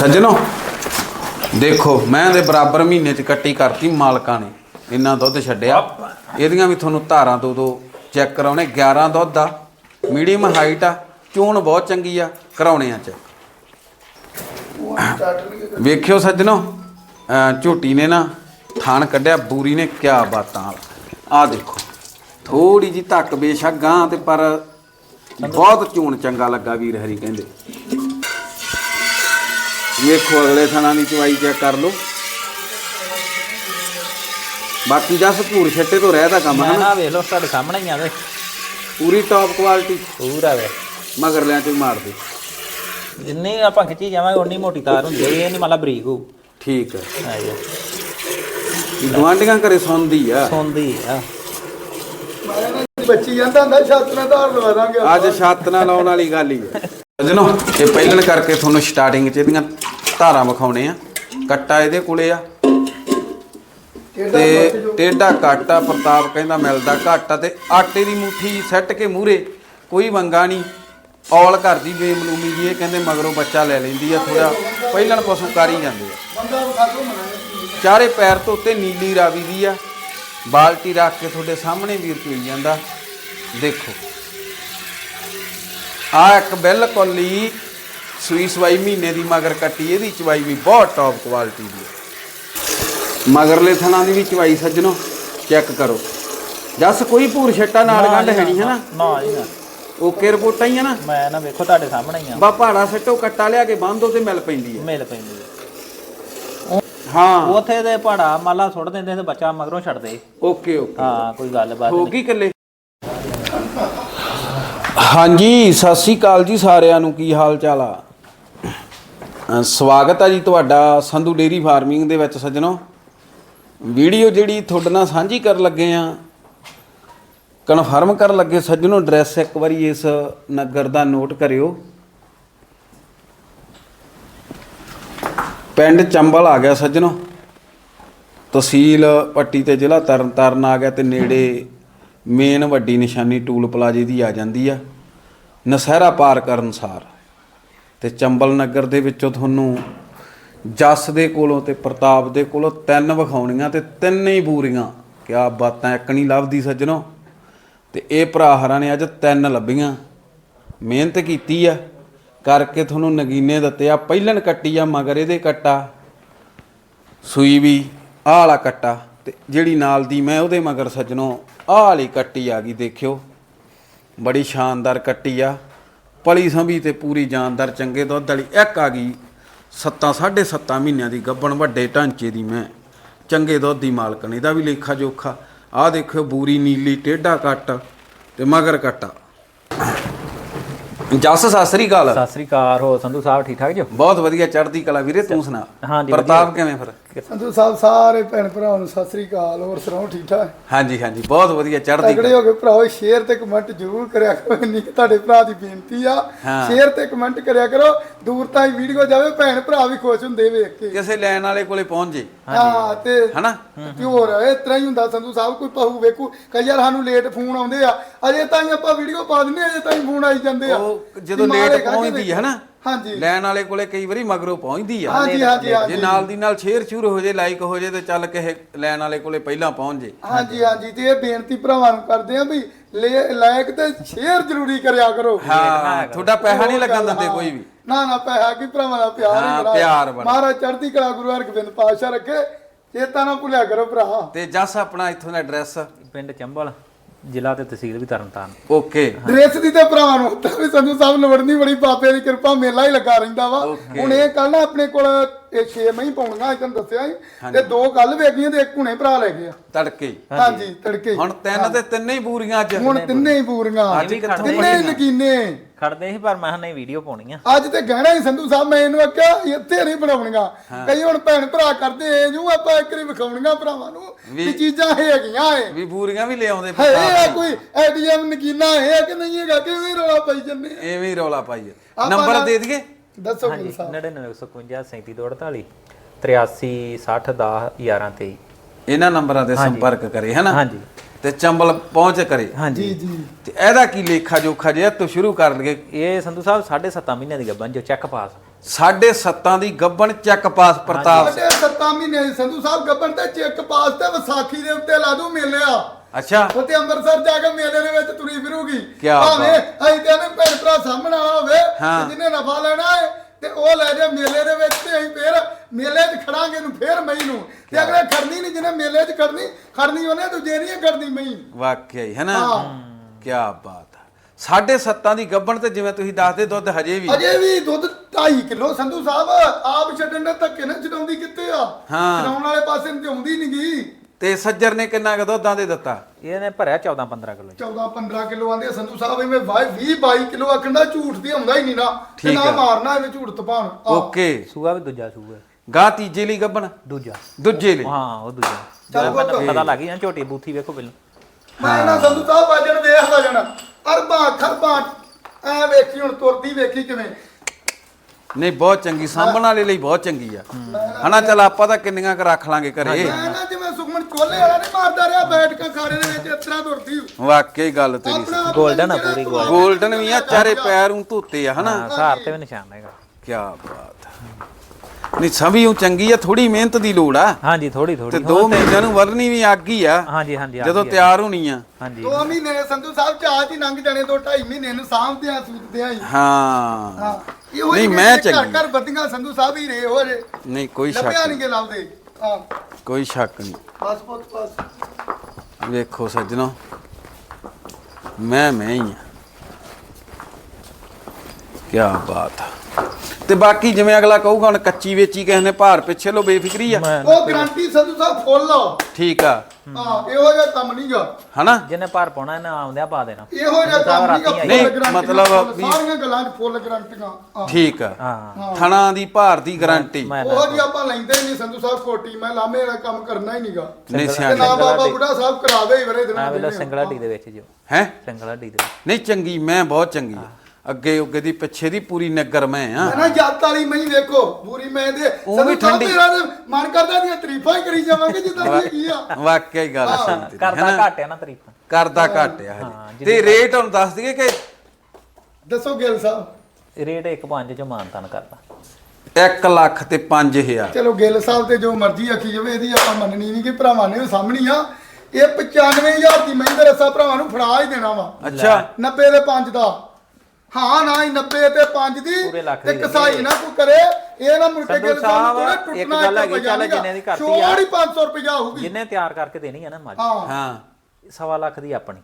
ਸੱਜਣੋ, ਦੇਖੋ, ਮੈਂ ਦੇ ਬਰਾਬਰ ਮਹੀਨੇ ਚ ਕੱਟੀ ਕਰਤੀ ਮਾਲਕਾਂ ਨੇ। ਇੰਨਾ ਦੁੱਧ ਛੱਡਿਆ। ਇਹਦੀਆਂ ਵੀ ਤੁਹਾਨੂੰ ਧਾਰਾਂ ਦੋ ਦੋ ਚੈੱਕ ਕਰਾਉਣੇ। 11 ਦੁੱਧ ਆ। ਮੀਡੀਅਮ ਹਾਈਟ ਆ। ਚੋਣ ਬਹੁਤ ਚੰਗੀ ਆ ਕਰਾਉਣੇ ਆ ਚੈੱਕ ਵੇਖਿਓ ਸੱਜਣੋ ਅਹ ਝੋਟੀ ਨੇ ਨਾ ਥਾਣ ਕੱਢਿਆ, ਬੂਰੀ ਨੇ ਕਿਆ ਬਾਤਾਂ। ਆ ਦੇਖੋ ਥੋੜੀ ਜੀ ਧੱਕ ਬੇਸ਼ੱਕ ਗਾਂ ਤੇ ਪਰ ਬਹੁਤ ਚੋਣ ਚੰਗਾ ਲੱਗਾ ਵੀਰ ਹਰੀ ਕਹਿੰਦੇ। ਵੇਖੋ ਅਗਲੇ ਥਾਣਾ ਦੀ ਚਵਾਈ ਚੈੱਕ ਕਰ ਲਓ। ਬਾਕੀ ਜਸ ਭੂਰ ਛੱਟੇ ਤੋਂ ਰਹਿਦਾ ਕੰਮ ਹੈ ਨਾ। ਨਾ ਵੇਖ ਲਓ ਤੁਹਾਡੇ ਸਾਹਮਣੇ ਹੀ ਆਵੇ ਪੂਰੀ ਟੌਪ ਕੁਆਲਿਟੀ ਪੂਰਾ ਵੇ। ਮਗਰ ਲਿਆਂ ਚ ਮਾਰ ਦੇ। ਜਿੰਨੀ ਆਪਾਂ ਖਿੱਚੀ ਜਾਵਾਂਗੇ ਉਨੀ ਮੋਟੀ ਤਾਰ ਹੁੰਦੀ ਹੈ। ਇਹ ਨਹੀਂ ਮਤਲਬ ਬਰੀਕ ਹੋਊ। ਠੀਕ ਹੈ। ਹਾਂ। ਜੀ ਇਹ ਗਵਾਂਢੀਆਂ ਘਰੇ ਸੁਣਦੀ ਆ। ਸੁਣਦੀ ਆ। ਬੱਚੀ ਜਾਂਦਾ ਹੁੰਦਾ ਛੱਤ ਨਾਲ ਧਾਰ ਲਵਾ ਦਾਂਗੇ ਅੱਜ ਛੱਤ ਨਾਲ ਲਾਉਣ ਵਾਲੀ ਗੱਲ ਹੀ ਹੈ। ਸੱਜਣੋ ਇਹ ਪਹਿਲਣ ਕਰਕੇ ਤੁਹਾਨੂੰ ਸਟਾਰਟਿੰਗ ਚ ਇਹਦੀਆਂ ਧਾਰਾਂ ਵਿਖਾਉਣੇ ਆ। ਕੱਟਾ ਇਹਦੇ ਕੋਲੇ ਆ। ਤੇ ਟੇਡਾ ਆ ਪ੍ਰਤਾਪ ਕਹਿੰਦਾ ਮਿਲਦਾ ਘੱਟ ਤੇ ਆਟੇ ਦੀ ਮੁੱਠੀ ਸੱਟ ਕੇ ਮੂਰੇ ਕੋਈ ਵੰਗਾ ਨਹੀਂ। ਔਲ ਘਰ ਦੀ ਬੇਮਲੂਮੀ ਜੀ ਇਹ ਕਹਿੰਦੇ ਮਗਰੋਂ ਬੱਚਾ ਲੈ ਲੈਂਦੀ ਆ ਥੋੜਾ ਪਹਿਲਣ ਪਸ਼ੂ ਕਰ ਹੀ ਜਾਂਦੇ ਆ ਚਾਰੇ ਪੈਰ ਤੋਂ ਉੱਤੇ ਨੀਲੀ ਰਾਵੀ ਦੀ ਆ ਬਾਲਟੀ ਰੱਖ ਕੇ ਤੁਹਾਡੇ ਸਾਹਮਣੇ ਵੀਰ ਚੋਈ ਜਾਂਦਾ। ਦੇਖੋ। ਆ ਇੱਕ ਬਿਲਕੁਲ ਹੀ ਸੂਈ ਸਵਾਈ ਮਹੀਨੇ ਦੀ ਮਗਰ ਕੱਟੀ ਇਹਦੀ ਚਵਾਈ ਵੀ ਬਹੁਤ ਟੌਪ ਕੁਆਲਿਟੀ ਦੀ ਹੈ। ਮਗਰਲੇ ਥਣਾ ਦੀ ਵੀ ਚਵਾਈ ਸੱਜਣੋ ਚੈੱਕ ਕਰੋ। ਜਸ ਕੋਈ ਭੂਰ ਛੱਟਾ ਨਾਲ ਗੰਢ ਹੈ ਨਹੀਂ ਹੈ ਨਾ? ਨਾ ਜੀ ਨਾ। ਓਕੇ ਰਿਪੋਰਟਾਂ ਹੀ ਆ ਨਾ? ਮੈਂ ਨਾ ਵੇਖੋ ਤੁਹਾਡੇ ਸਾਹਮਣੇ ਹੀ ਆ। ਬਾ ਪਹਾੜਾ ਸੱਟੋ ਕੱਟਾ ਲਿਆ ਕੇ ਬੰਦ ਤੇ ਮਿਲ ਪੈਂਦੀ ਹੈ। ਮਿਲ ਪੈਂਦੀ ਹੈ। ਹਾਂ। ਉਥੇ ਦੇ ਪਹਾੜਾ ਮਾਲਾ ਸੁੱਟ ਦਿੰਦੇ ਤੇ ਬੱਚਾ ਮਗਰੋਂ ਛੱਡਦੇ ਓਕੇ ਓਕੇ। ਹਾਂ ਕੋਈ ਗੱਲਬਾਤ ਹੋ ਨਹੀਂ। ਗਈ ਕਿੱਲੇ ਹਾਂਜੀ, ਸਤਿ ਸ੍ਰੀ ਅਕਾਲ ਜੀ ਸਾਰਿਆਂ ਨੂੰ, ਕੀ ਹਾਲ ਚਾਲ ਆ ਸਵਾਗਤ ਆ ਜੀ ਤੁਹਾਡਾ ਸੰਧੂ ਡੇਰੀ ਫਾਰਮਿੰਗ ਦੇ ਵਿੱਚ ਸੱਜਣੋ। ਵੀਡੀਓ ਜਿਹੜੀ ਤੁਹਾਡੇ ਨਾਲ ਸਾਂਝੀ ਕਰਨ ਲੱਗੇ ਆ, ਕਨਫਰਮ ਕਰਨ ਲੱਗੇ ਸੱਜਣੋ, ਐਡਰੈਸ ਇੱਕ ਵਾਰੀ ਇਸ ਨਗਰ ਦਾ ਨੋਟ ਕਰਿਓ। ਪਿੰਡ ਚੰਬਲ ਆ ਗਿਆ ਸੱਜਣੋ। ਤਹਿਸੀਲ ਪੱਟੀ ਤੇ ਜ਼ਿਲ੍ਹਾ ਤਰਨਤਾਰਨ ਆ ਗਿਆ ਤੇ ਨੇੜੇ ਮੇਨ ਵੱਡੀ ਨਿਸ਼ਾਨੀ ਟੂਲ ਪਲਾਜ਼ੇ ਦੀ ਆ ਜਾਂਦੀ ਆ। ਨਸਹਿਰਾ ਪਾਰ ਕਰਨ ਸਾਰ। ਤੇ ਚੰਬਲ ਨਗਰ ਦੇ ਵਿੱਚੋਂ ਤੁਹਾਨੂੰ ਜੱਸ ਦੇ ਕੋਲੋਂ ਤੇ ਪ੍ਰਤਾਪ ਦੇ ਕੋਲੋਂ ਤਿੰਨ ਵਿਖਾਉਣੀਆਂ ਤੇ ਤਿੰਨ ਹੀ ਬੂਰੀਆਂ। ਕਿਆ ਬਾਤਾਂ ਇੱਕ ਨਹੀਂ ਲੱਭਦੀ ਸੱਜਣੋ। ਤੇ ਇਹ ਭਰਾ ਹਰਾਂ ਨੇ ਅੱਜ ਤਿੰਨ ਲੱਭੀਆਂ। ਮਿਹਨਤ ਕੀਤੀ ਆ। ਕਰਕੇ ਤੁਹਾਨੂੰ ਨਗੀਨੇ ਦਿੱਤੇ ਆ। ਪਹਿਲਣ ਕੱਟੀ ਆ, ਮਗਰ ਇਹਦੇ ਕੱਟਾ। ਸੂਈ ਵੀ, ਆਹ ਵਾਲਾ ਕੱਟਾ। ਤੇ ਜਿਹੜੀ ਨਾਲ ਦੀ ਮੈਂ ਉਹਦੇ ਮਗਰ ਸੱਜਣੋ ਆਹ ਵਾਲੀ ਕੱਟੀ ਆ ਗਈ ਦੇਖਿਓ। ਬੜੀ ਸ਼ਾਨਦਾਰ ਕੱਟੀ ਆ। ਪਲੀ ਸੰਭੀ ਤੇ ਪੂਰੀ ਜਾਨਦਾਰ ਚੰਗੇ ਦੁੱਧ ਵਾਲੀ। ਇੱਕ ਆ ਗਈ ਸੱਤਾਂ ਸਾਢੇ ਸੱਤਾਂ ਮਹੀਨਿਆਂ ਦੀ ਗੱਬਣ ਵੱਡੇ ਢਾਂਚੇ ਦੀ ਮੈਂ। ਚੰਗੇ ਦੁੱਧ ਦੀ ਮਾਲਕਣ ਇਹਦਾ ਵੀ ਲੇਖਾ ਜੋਖਾ। ਆਹ ਦੇਖਿਓ ਬੂਰੀ ਨੀਲੀ ਟੇਢਾ ਕੱਟ ਤੇ ਮਗਰ ਕੱਟਾ। ਜੱਸ ਸਤਿ ਸ੍ਰੀ ਅਕਾਲ। ਸਤਿ ਸ੍ਰੀ ਅਕਾਲ ਹੋ ਸੰਧੂ ਸਾਹਿਬ ਠੀਕ ਠਾਕ ਜੋ? ਬਹੁਤ ਵਧੀਆ ਚੜ੍ਹਦੀ ਕਲਾ ਵੀਰੇ ਤੂੰ ਸੁਣਾ। ਪ੍ਰਤਾਪ ਕਿਵੇਂ ਫਿਰ? ਸੰਧੂ ਸਾਹਿਬ ਸਾਰੇ ਭੈਣ ਭਰਾਵਾਂ ਨੂੰ ਸਤਿ ਸ੍ਰੀ ਅਕਾਲ ਹੋਰ ਸੁਣਾਓ ਠੀਕ ਠਾਕ? ਹਾਂਜੀ ਹਾਂਜੀ ਬਹੁਤ ਵਧੀਆ ਚੜ੍ਹਦੀ ਤਗੜੇ ਹੋ ਕੇ ਭਰਾਓ ਸ਼ੇਅਰ ਤੇ ਕਮੈਂਟ ਜ਼ਰੂਰ ਕਰਿਆ ਕਰੋ ਇੰਨੀ ਕੁ ਤੁਹਾਡੇ ਭਰਾ ਦੀ ਬੇਨਤੀ ਆ। ਹਾਂ। ਸ਼ੇਅਰ ਤੇ ਕਮੈਂਟ ਕਰਿਆ ਕਰੋ ਦੂਰ ਤਾਈਂ ਵੀਡੀਓ ਜਾਵੇ ਭੈਣ ਭਰਾ ਵੀ ਖੁਸ਼ ਹੁੰਦੇ ਵੇਖ ਕੇ। ਕਿਸੇ ਲੈਣ ਵਾਲੇ ਕੋਲੇ ਪਹੁੰਚ ਜੇ। ਹਾਂ ਤੇ ਹਨਾ? ਤੇ ਹੋਰ ਇਸ ਤਰ੍ਹਾਂ ਹੀ ਹੁੰਦਾ ਸੰਧੂ ਸਾਹਿਬ ਕੋਈ ਪਹੂ ਵੇਖੂ ਕਈ ਯਾਰ ਸਾਨੂੰ ਲੇਟ ਫੋਨ ਆਉਂਦੇ ਆ ਅਜੇ ਤਾਈਂ ਆਪਾਂ ਵੀਡੀਓ ਪਾ ਦਿੰਦੇ ਆ, ਅਜੇ ਤਾਈਂ ਫੋਨ ਆਈ ਜਾਂਦੇ ਆ। ਉਹ ਜਦੋਂ ਲੇਟ ਪਹੁੰਚਦੀ ਹੈ ਹਨਾ? ਹਾਂਜੀ। ਲੈਣ ਵਾਲੇ ਕੋਲੇ ਕਈ ਵਾਰੀ ਮਗਰੋਂ ਪਹੁੰਚਦੀ ਆ। ਹਾਂਜੀ ਹਾਂਜੀ ਹਾਂਜੀ। ਜੇ ਨਾਲ ਦੀ ਨਾਲ ਸ਼ੇਅਰ ਸ਼ੂਰ ਹੋ ਜੇ ਲਾਈਕ ਹੋ ਜੇ ਤੇ ਚੱਲ ਕਿਸੇ ਲੈਣ ਵਾਲੇ ਕੋਲੇ ਪਹਿਲਾਂ ਪਹੁੰਚ ਜੇ। ਹਾਂਜੀ ਹਾਂਜੀ ਤੇ ਇਹ ਬੇਨਤੀ ਭਰਾਵਾਂ ਨੂੰ ਕਰਦੇ ਆ ਵੀ ਲਾਇਕ ਤੇ ਸ਼ੇਅਰ ਜ਼ਰੂਰੀ ਕਰਿਆ ਕਰੋ। ਹਾਂ ਤੁਹਾਡਾ ਪੈਸਾ ਨਹੀਂ ਲੱਗਣ ਦਿੰਦੇ ਕੋਈ ਵੀ। ਨਾ ਨਾ ਪੈਸਾ ਕੀ ਭਰਾਵਾਂ ਦਾ ਪਿਆਰ ਹਾਂ, ਹੀ ਬੜਾ। ਪਿਆਰ ਬੜਾ। ਮਹਾਰਾਜ ਚੜ੍ਹਦੀ ਕਲਾ ਗੁਰੂ ਹਰਗੋਬਿੰਦ ਪਾਤਸ਼ਾਹ ਰੱਖੇ ਚੇਤਾ ਨਾ ਭੁੱਲਿਆ ਕਰੋ ਭਰਾ ਤੇ ਜਸ ਆਪਣਾ ਇੱਥੋਂ ਦਾ ਐਡਰੈਸ ਪਿੰਡ ਚੰਬਲ। ਜ਼ਿਲ੍ਹਾ ਤੇ ਤਹਿਸੀਲ ਵੀ ਤਰਨਤਾਰਨ। ਓਕੇ। ਡਰੇਸ ਦੀ ਤੇ ਭਰਾਵਾਂ ਨੂੰ ਤਾਂ ਵੀ ਸੰਧੂ ਸਾਹਿਬ ਲਵੜਨੀ ਬੜੀ ਬਾਬੇ ਦੀ ਕਿਰਪਾ ਮੇਲਾ ਹੀ ਲੱਗਾ ਰਹਿੰਦਾ ਵਾ. ਹੁਣ ਇਹ ਕੱਲ ਨਾ ਆਪਣੇ ਕੋਲ ਇਹ 6 ਮਹੀਂ ਪਾਉਣੀਆਂ ਇਦਾਂ ਦੱਸਿਆ ਸੀ। ਤੇ ਦੋ ਕੱਲ ਵੇਖੀਆਂ ਤੇ ਇੱਕ ਹੁਣੇ ਭਰਾ ਲੈ ਗਿਆ ਤੜਕੇ ਹੀ। ਹਾਂਜੀ ਤੜਕੇ ਹੁਣ ਤਿੰਨ ਤੇ ਤਿੰਨੇ ਹੀ ਬੂਰੀਆਂ ਅੱਜ। ਹੁਣ ਤਿੰਨੇ ਹੀ ਪੂਰੀਆਂ। ਵੀ ਤਿੰਨੇ ਹੀ ਨਕੀਨੇ ਖੜਦੇ ਸੀ ਪਰ ਮੈਂ ਨਹੀਂ ਵੀਡੀਓ ਪਾਉਣੀ ਆ। ਅੱਜ ਤੇ ਗਹਿਣਾ ਹੀ ਸੰਧੂ ਸਾਹਿਬ ਮੈਂ ਇਹਨੂੰ ਆਖਿਆ ਇੱਥੇ ਨਹੀਂ ਬਣਾਉਣੀਆਂ। ਕਈ ਹੁਣ ਭੈਣ ਭਰਾ ਕਰਦੇ ਐ ਜੂ ਆਪਾਂ ਇੱਕ ਵਾਰੀ ਵਿਖਾਉਣੀਆਂ ਭਰਾਵਾਂ ਨੂੰ ਵੀ ਚੀਜ਼ਾਂ ਹੈਗੀਆਂ ਐ ਵੀ ਬੂਰੀਆਂ ਵੀ ਲਿਆਉਂਦੇ ਹੈ ਇਹ ਕੋਈ ਐਡੀਐਮ ਨਕੀਨਾ ਹੈ ਕਿ ਨਹੀਂ ਹੈਗਾ ਕਿਵੇਂ ਰੌਲਾ ਪਾਈ ਜੰਨੇ ਐਵੇਂ ਹੀ ਰੌਲਾ ਪਾਈਏ ਆਪਾਂ ਨੰਬਰ ਦੇ ਦਈਏ। ਦੱਸੋ ਗੁਰੂ ਸਾਹਿਬ 9951 3748 83 60 10 11 23 ਇਹਨਾਂ ਨੰਬਰਾਂ ਤੇ ਸੰਪਰਕ ਕਰੇ ਹਨਾ? ਹਾਂਜੀ। ਤੇ ਚੰਬਲ ਪਹੁੰਚ ਕਰੇ। ਹਾਂਜੀ। ਜੀ ਜੀ। ਤੇ ਇਹਦਾ ਕੀ ਲੇਖਾ ਜੋਖਾ ਜੇ ਤੋਂ ਸ਼ੁਰੂ ਕਰ ਲਈਏ ਇਹ ਸੰਧੂ ਸਾਹਿਬ 7.5 ਮਹੀਨਿਆਂ ਦੀ ਗੱਬਨ ਜੋ ਚੈੱਕ ਪਾਸ। ਸਾਢੇ ਸੱਤਾਂ ਦੀ ਗੱਬਣ ਚੱਕ ਪਾਸ ਪ੍ਰਤਾਪ। ਸਿੰਘ। ਸਾਡੇ 7 ਮਹੀਨੇ ਦੀ ਸੰਧੂ ਸਾਹਿਬ ਗੱਬਨ ਤੇ ਚੈੱਕ ਪਾਸ ਤੇ ਵਿਸਾਖੀ ਦੇ ਉੱਤੇ ਲਾ ਦੂ ਮੇਲਿਆ। ਅੱਛਾ। ਉੱਥੇ ਅੰਮ੍ਰਿਤਸਰ ਜਾ ਕੇ ਮੇਲੇ ਦੇ ਵਿੱਚ ਤੁਰੀ ਫਿਰੂਗੀ। ਕਿਆ ਭਾਵੇਂ ਅਸੀਂ ਤੇ ਨੇ ਭੈਣ ਭਰਾ ਸਾਹਮਣੇ ਵਾਲਾ ਹੋਵੇ ਹਾਂ। ਤੇ ਜਿਹਨੇ ਨਫਾ ਲੈਣਾ ਹੈ ਤੇ ਉਹ ਲੈ ਜਾ ਮੇਲੇ ਦੇ ਵਿੱਚ ਤੇ ਅਸੀਂ ਫੇਰ ਮੇਲੇ 'ਚ ਖੜਾਂਗੇ ਨੂੰ ਫੇਰ ਮਈ ਨੂੰ। ਤੇ ਅਗਲੇ ਖੜਨੀ ਨਹੀਂ ਜਿਹਨੇ ਮੇਲੇ 'ਚ ਖੜਨੀ ਖੜਨੀ ਉਹਨੇ ਦੂਜੇ ਨਹੀਂ ਖੜਨੀ ਮਈ। ਵਾਕਿਆ ਹੀ ਹੈ ਨਾ ਹਾਂ। ਕੀ ਬਾਤ ਹੈ ਸਾਢੇ ਸੱਤਾਂ ਦੀ ਗੱਬਣ ਤੇ ਜਿਵੇਂ ਤੁਸੀਂ ਦੱਸਦੇ ਦੁੱਧ ਹਜੇ ਵੀ ਅਜੇ ਵੀ ਦੁੱਧ 2.5 ਕਿਲੋ ਸੰਧੂ ਸਾਹਿਬ ਆਪ ਛੱਡਣ ਦੇ ਧੱਕੇ ਨਾ ਛਡਾਉਂਦੀ ਕਿੱਥੇ ਆ? ਹਾਂ। ਛਡਾਉਣ ਵਾਲੇ ਪਾਸੇ ਨੂੰ ਤੇ ਆਉਂਦੀ ਨਹੀਂ ਗਈ ਤੇ ਸੱਜਰ ਨੇ ਕਿੰਨਾ ਕੁ ਦੁੱਧਾਂ ਦੇ ਦਿੱਤਾ? ਇਹਨੇ ਭਰਿਆ 14 15 ਕਿਲੋ 14 15 ਕਿਲੋ ਆਂਦੇ ਸੰਧੂ ਸਾਹਿਬ ਐਵੇਂ 20 22 ਕਿਲੋ ਆਖੰਡਾ ਝੂਠ ਤੇ ਹੁੰਦਾ ਹੀ ਨਹੀਂ ਨਾ ਤੇ ਨਾ। ਮਾਰਨਾ ਐਵੇਂ ਝੂਠ ਤਪਾਣ ਓਕੇ। ਸੂਆ ਵੀ ਦੂਜਾ ਸੂਆ। ਗਾਂ ਤੀਜੇ ਲਈ ਗੱਬਣ? ਦੂਜਾ। ਦੂਜੇ ਲਈ? ਹਾਂ ਉਹ ਦੂਜਾ। ਚੱਲ ਪੁੱਤ। ਲੱਗ ਗਿਆ ਝੋਟੀ ਬੂਥੀ ਵੇਖੋ ਪਹਿਲਾਂ। ਮੈਂ ਨਾ ਸੰਧੂ ਸਾਹਿਬ ਵਾਜਣ ਵੇਖ ਵਜਣ ਅਰਬਾਂ ਖਰਬਾਂ ਐ ਵੇਖੀ ਹੁਣ ਤੁਰਦੀ ਵੇਖੀ ਕਿਵੇਂ। ਨਹੀਂ ਬਹੁਤ ਚੰਗੀ ਸਾਂਭਣ ਵਾਲੇ ਲਈ ਬਹੁਤ ਚੰਗੀ ਆ। ਹਨਾ ਚਲ ਆਪਾਂ ਤਾਂ ਕਿੰਨੀਆਂ ਕੁ ਰੱਖ ਲਾਂਗੇ ਘਰੇ। ਮੈਂ ਨਾ ਜਿਵੇਂ ਸੁਖਮਨ ਚੋਲੇ ਵਾਲਾ ਨਹੀਂ ਮਾਰਦਾ ਰਿਹਾ ਬੈਠ ਕੇ ਖਾੜੇ ਦੇ ਵਿੱਚ ਇਸ ਤਰ੍ਹਾਂ ਤੁਰਦੀ। ਵਾਕਿਆ ਹੀ ਗੱਲ ਤੇਰੀ। ਆਪਣਾ Golden ਆ ਜਿਹੜਾ ਪੂਰੀ ਗੋਲਡਨ ਵੀ ਆ ਚਾਰੇ ਪੈਰ ਨੂੰ ਧੋਤੇ ਆ ਹਨਾ? ਹਾਂ ਸਾਰ ਤੇ ਵੀ ਨਿਸ਼ਾਨ ਹੈਗਾ। ਕੀ ਬਾਤ। ਨਹੀਂ ਸਭੀ ਉਹ ਚੰਗੀ ਆ ਥੋੜੀ ਮਿਹਨਤ ਦੀ ਲੋੜ ਆ। ਹਾਂਜੀ ਥੋੜੀ ਤੇ ਥੋੜੀ 2 ਮਹੀਨਿਆਂ ਨੂੰ ਵਰਨੀ ਵੀ ਅੱਗ ਹੀ ਆ। ਹਾਂਜੀ ਹਾਂਜੀ ਆ ਜਦੋਂ ਗਈ ਆ। ਤਿਆਰ ਹੋਣੀ ਆ। ਹਾਂਜੀ। ਦੋ ਮਹੀਨੇ ਸੰਧੂ ਸਾਹਿਬ ਚਾਹ ਹੀ ਲੰਘ ਜਾਣੇ ਦੋ ਢਾਈ ਮਹੀਨੇ ਨੂੰ ਸਾਂਭਦੇ ਆ ਸੂਤਦੇ ਆ ਹੀ। ਹਾਂ। ਹਾਂ ਇਹੋ ਨਹੀਂ, ਮੈਂ ਘਰ ਚੰਗੀ। ਘਰ ਬੱਦੀਆਂ ਸੰਧੂ ਸਾਹਿਬ ਹੀ ਰਹੇ ਹੋ ਜੇ ਨਹੀਂ ਕੋਈ ਸ਼ੱਕ ਲੱਭਿਆ ਨਹੀਂ। ਨਹੀਂ ਗੇ ਲਾਉਂਦੇ। ਹਾਂ। ਕੋਈ ਸ਼ੱਕ ਨਹੀਂ। ਬਸ ਪੁੱਤ ਬਸ। ਵੇਖੋ ਸੱਜਣੋ ਮੈਂ ਮੈਂ ਹੀ ਆ। ਕੀ ਬਾਤ ਆ। ਤੇ ਬਾਕੀ ਜਿਵੇਂ ਅਗਲਾ ਕਹੂਗਾ ਹੁਣ ਕੱਚੀ ਵੇਚੀ ਕਿਸੇ ਨੇ ਭਾਰ ਪਿੱਛੇ ਲੋ ਬੇਫਿਕਰੀ ਆ। ਉਹ ਗਰੰਟੀ ਸੰਧੂ ਸਾਹਿਬ ਫੁੱਲ ਲਓ ਠੀਕ ਆ। ਹਾਂ ਇਹੋ ਜਿਹਾ ਕੰਮ ਨਹੀਂਗਾ ਹਨਾ? ਜਿਹਨੇ ਭਾਰ ਪਾਉਣਾ ਇਹਨੇ ਆਉਂਦਿਆਂ ਪਾ ਦੇਣਾ। ਇਹੋ ਜਿਹਾ ਕੰਮ ਨਹੀਂਗਾ ਨਹੀਂ, ਮਤਲਬ ਵੀ- ਸਾਰੀਆਂ ਗੱਲਾਂ 'ਚ ਫੁੱਲ ਗਰੰਟੀਆਂ ਹਾਂ। ਠੀਕ ਆ। ਹਾਂ। ਥਣਾ ਦੀ ਭਾਰ ਦੀ ਗਾਰੰਟੀ ਮੈਂ ਉਹੋ ਜਿਹੀ ਆਪਾਂ ਲੈਂਦੇ ਹੀ ਨਹੀਂ ਸੰਧੂ ਸਾਹਿਬ ਕੋਟੀ ਮੈਂ ਲਾਮੇ ਵਾਲਾ ਕੰਮ ਕਰਨਾ ਹੀ ਨਹੀਂਗਾ ਨਹੀਂ ਤੇ ਸਿਆਣੇ ਨਾ ਬਾਬਾ ਬੁੱਢਾ ਸਾਹਿਬ ਕਰਾਵੇ ਹੀ ਵਰੇ ਦਿਨਾਂ ਵੇਲੇ ਸਿੰਗਲ ਹੱਡੀ ਦੇ ਵਿੱਚ ਜੋ ਹੈ? ਸਿੰਗਲ ਹੱਡੀ ਦੇ ਵਿੱਚ। ਨਹੀਂ ਚੰਗੀ ਮੈਂ ਬਹੁਤ ਚੰਗੀ ਆ। ਅੱਗੇ ਉੱਗੇ ਦੀ ਪਿੱਛੇ ਦੀ ਪੂਰੀ ਨਗਰ ਮੈਂ ਆ। ਨਾ ਜੱਤ ਵਾਲੀ ਮਈ ਵੇਖੋ ਪੂਰੀ ਮੈਂ ਦੇ ਉਹ ਵੀ ਠੰਡੀ। ਮੇਰਾ ਤੇ ਮਨ ਕਰਦਾ ਦੀਆਂ ਤਾਰੀਫਾਂ ਹੀ ਕਰੀ ਜਾਵਾਂਗੇ ਜਿੱਦਾਂ ਦੀ ਹੈਗੀ ਆ। ਵਾਕਿਆ ਹੀ ਗੱਲ ਸਹੀ ਤੇਰੀ, ਕਰਦਾ ਹੈਨਾ? ਘਾਟਿਆ ਨਾ ਤਰੀਫਾਂ। ਕਰਦਾ ਘੱਟ ਆ ਹਾਂ, ਹਜੇ ਤੇ ਰੇਟ ਹੁਣ ਦੱਸ ਦਈਏ ਕਿ ਦੱਸੋ ਗਿੱਲ ਸਾਹਿਬ। ਰੇਟ 1.5 ਚ ਮਾਨਤਾਨ ਕਰਦਾ। 1 ਲੱਖ ਤੇ 5000 ਚਲੋ ਗਿੱਲ ਸਾਹਿਬ ਤੇ ਜੋ ਮਰਜ਼ੀ ਆਖੀ ਜਾਵੇ ਇਹਦੀ ਆਪਾਂ ਮੰਨਣੀ ਨਹੀਂ ਕਿ ਭਰਾਵਾਂ ਨੇ ਸਾਹਮਣੀ ਆ। ਇਹ 95000 ਦੀ ਮਹੀਂ ਦਾ ਰਸਾ ਭਰਾਵਾਂ ਨੂੰ ਫੜਾ ਹੀ ਦੇਣਾ ਵਾ। ਅੱਛਾ। 90 ਦੇ 5 ਦਾ। ਹਾਂ ਨਾ ਹੀ 90 ਤੇ 5 ਦੀ। ਪੂਰੇ ਲੱਖ ਤੇ ਦੀ ਕਸਾਈ ਨਾ ਕੋਈ ਕਰੇ। ਇਹ ਨਾ ਮੁੜ ਕੇ ਸੰਧੂ ਗਿੱਲ ਸਾਹਿਬ ਇੱਕ ਟੁੱਟਣਾ ਗੱਲ ਹੈਗੀ, ਚੱਲ। ਜਿੰਨੇ ਦੀ ਕਰਤੀ ਛੋੜ ਆ। ਹੀ 500 ਰੁਪਇਆ ਹੋਊਗੀ ਜਿੰਨੇ ਤਿਆਰ ਕਰਕੇ ਦੇਣੀ ਹੈ ਨਾ ਮੱਝ। ਹਾਂ। ਹਾਂ। ਸਵਾ ਲੱਖ ਦੀ ਆਪਣੀ।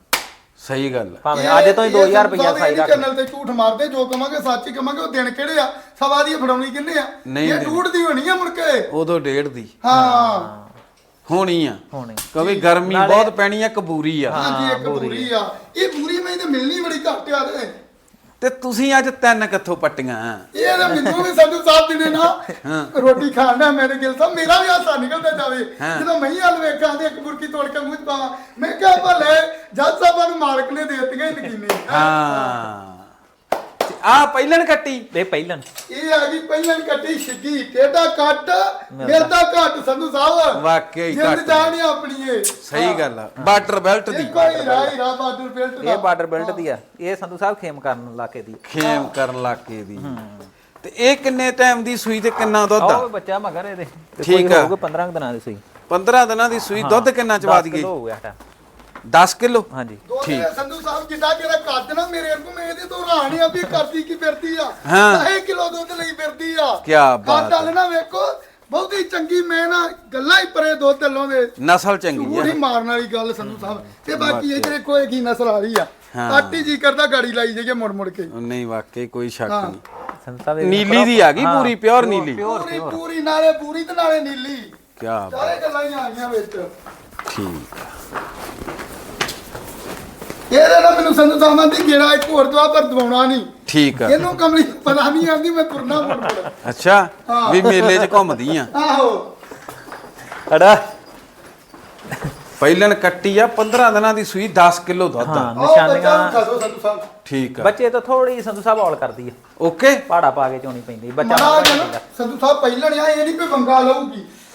ਸਹੀ ਗੱਲ ਆ। ਭਾਵੇਂ ਅੱਜ ਤੋਂ ਹੀ 2000 ਰੁਪਇਆ ਸਾਈ ਰੱਖ ਚੈਨਲ ਤੇ ਝੂਠ ਮਾਰਦੇ ਜੋ ਕਵਾਂਗੇ ਸੱਚ ਹੀ ਕਵਾਂਗੇ ਉਹ ਦਿਨ ਕਿਹੜੇ ਆ? ਸਵਾ ਦੀ ਫੜਾਉਣੀ ਕਿੰਨੇ ਆ? ਨਹੀਂ, ਇਹ। ਝੂਠ ਦੀ ਹੋਣੀ ਆ ਮੁੜ ਕੇ। ਉਦੋਂ ਡੇਢ ਦੀ। ਹਾਂ। ਹੋਣੀ ਆ। ਹੋਣੀ। ਕਵੀ ਗਰਮੀ ਬਹੁਤ ਪੈਣੀ ਆ ਕਬੂਰੀ ਆ। ਹਾਂਜੀ ਇੱਕ ਬੂਰੀ ਬੂਰੀ ਆ। ਇਹ ਬੂਰੀ ਮੈਂ ਤੇ ਮਿਲਣੀ ਬੜੀ ਘੱਟ ਆ ਤੇ ਤੇ ਤੁਸੀਂ ਅੱਜ ਤਿੰਨ ਕਿੱਥੋਂ ਪੱਟੀਆਂ? ਇਹ ਤਾਂ ਮੈਨੂੰ ਵੀ ਸੰਧੂ ਸਾਹਿਬ ਜੀ ਨੇ ਨਾ ਰੋਟੀ ਖਾਣ ਮੇਰੇ ਗਿਲ ਸਾਹਿਬ ਮੇਰਾ ਵੀ ਹਾਸਾ ਨਿਕਲਦਾ ਜਾਵੇ। ਜਦੋਂ ਮੈਂ ਹਲ ਵੇਖਾਂ ਤੇ ਇੱਕ ਬੁਰਕੀ ਤੋੜ ਕੇ ਮੂੰਹ ਪਾਵਾਂ ਮੈਂ ਕਿਹਾ ਭਲੇ ਜੱਜ ਸਾਹਿਬਾਂ ਨੂੰ ਮਾਲਕ ਨੇ ਦੇ ਦਿੱਤੀਆਂ ਹੀ ਨਗੀਨੇ ਹਾਂ। ਆ ਪਹਿਲਣ ਕੱਟੀ। ਇਹ ਪਹਿਲਨ ਇਹ ਆ ਗਈ ਪਹਿਲਾਂ ਕੱਟੀ ਛਿੱਗੀ ਟੇਡਾ ਕੱਟ ਮਿਲਦਾ। ਘੱਟ ਸੰਧੂ ਸਾਹਿਬ। ਵਾਕਿਆ ਹੀ ਜਿੰਦ ਘੱਟ। ਜਾਣੀ ਆਪਣੀ ਏ ਸਹੀ ਗੱਲ ਆ। ਬਾਰਡਰ ਬੈਲਟ ਦੀ। ਹੀ ਰਾਈ ਰਾ ਬਾਰਡਰ ਬੈਲਟ ਇਹ ਬਾਰਡਰ ਬੈਲਟ ਦੀ ਆ। ਇਹ ਸੰਧੂ ਸਾਹਿਬ ਖੇਮ ਕਰਨ ਇਲਾਕੇ ਦੀ। ਖੇਮ ਕਰਨ ਲਾਕੇ ਦੀ। ਤੇ ਇਹ ਕਿੰਨੇ ਟਾਈਮ ਦੀ ਸੂਈ ਤੇ ਕਿੰਨਾ ਦੁੱਧ ਆਹ ਆ ਬੱਚਾ ਮਗਰ ਇਹਦੇ। ਤੇ ਠੀਕ ਕੋਈ ਆ। ਹੋਊਗਾ 15 ਕੁ ਦਿਨਾਂ ਦੀ ਸੂਈ। 15 ਦਿਨਾਂ ਦੀ ਸੂਈ ਦੁੱਧ ਕਿੰਨਾ ਚਵਾ 10 ਦਈਏ ਕਿਲੋ ਹੋ ਗਿਆ ਟਾ 10 ਕਿਲੋ। ਹਾਂਜੀ। ਦੋ ਦਿਨ ਸੰਧੂ ਸਾਹਿਬ ਜਿੱਦਾਂ ਜਿਹੜਾ ਕੱਦ ਨਾ ਮੇਰੇ ਵਰਗੂ ਮੈਂ ਇਹਦੇ ਤੋਂ ਹੈਰਾਨ ਆ ਵੀ ਕਰਦੀ ਕੀ ਫਿਰਦੀ ਆ। ਹਾਂ। 2 ਕਿਲੋ ਦੁੱਧ ਲਈ ਫਿਰਦੀ ਆ। ਕਿਆ ਬਾਤ ਕੱਦ ਵਾਲੇ ਨਾ ਵੇਖੋ ਬਹੁਤੀ ਚੰਗੀ ਮੈਂ ਨਾ ਗੱਲਾਂ ਹੀ ਪਰੇ ਦੁੱਧ ਥੱਲੋਂ ਦੇ ਨਸਲ ਚੰਗੀ ਆ। ਝੂਠੀ ਮਾਰਨ ਵਾਲੀ ਗੱਲ ਸੰਧੂ ਸਾਹਿਬ। ਤੇ ਬਾਕੀ ਇਹ ਜਿਹੜੇ ਕੋਈ ਕੀ ਨਸਲ ਆ ਰਹੀ ਆ ਹਾਂ। ਆਟੀ ਜੀ ਕਰਦਾ ਗਾੜੀ ਲਾਈ ਜਾਈਏ ਮੁੜ ਮੁੜ ਕੇ। ਨਹੀਂ ਵਾਕਈ ਕੋਈ ਸ਼ੱਕ ਹਾਂ। ਨਹੀਂ। ਸੰਧੂ ਸਾਹਿਬ ਇਹ ਨੀਲੀ ਦੀ ਆ ਗਈ ਹਾਂ, ਪੂਰੀ ਪਿਓਰ ਨੀਲੀ। ਪੂਰੀ ਪੂਰੀ ਨਾਲੇ ਪੂਰੀ ਤੇ ਨਾਲੇ ਨੀਲੀ। ਕਿਆ ਬਾਤ ਸਾਰੇ ਗੱਲਾਂ ਹੀ ਆ ਗਈਆਂ ਵਿੱਚ। ਠੀਕ ਆ। ਇਹਦੇ ਨਾਲ ਮੈਨੂੰ ਸੰਧੂ ਸਾਹਿਬ ਦੀ ਗੇੜਾ ਇੱਕ ਹੋਰ ਦਵਾ ਪਰ ਦਵਾਉਣਾ ਨਹੀਂ। ਠੀਕ ਆ। ਇਹਨੂੰ ਕਮਲੀ ਪਤਾ ਨਹੀਂ ਆਉਂਦੀ ਮੈਂ ਤੁਰਨਾ ਮੁੜ ਅੱਛਾ ਵੀ ਮੇਲੇ 'ਚ ਘੁੰਮਦੀ ਆ। ਆਹੋ। ਅੜਾ ਪਹਿਲਣ ਕੱਟੀ ਆ 15 ਦਿਨਾਂ ਦੀ ਸੂਈ 10 ਕਿਲੋ ਦੁੱਧ ਹਾਂ ਆ ਨਿਸ਼ਾਨੀਆਂ ਠੀਕ ਆ। ਬੱਚੇ ਤਾਂ ਥੋੜੀ ਸੰਧੂ ਸਾਹਿਬ ਔਲ ਕਰਦੀ ਆ। ਓਕੇ। ਪਾੜਾ ਪਾ ਕੇ ਚੋਣੀ ਪੈਂਦੀ ਬੱਚਾ। ਸੰਧੂ ਸਾਹਿਬ ਪਹਿਲਾਂ ਨਹੀਂ ਆ ਇਹ ਨਹੀਂ ਕੋਈ ਬੰਗਾ ਲਊਗੀ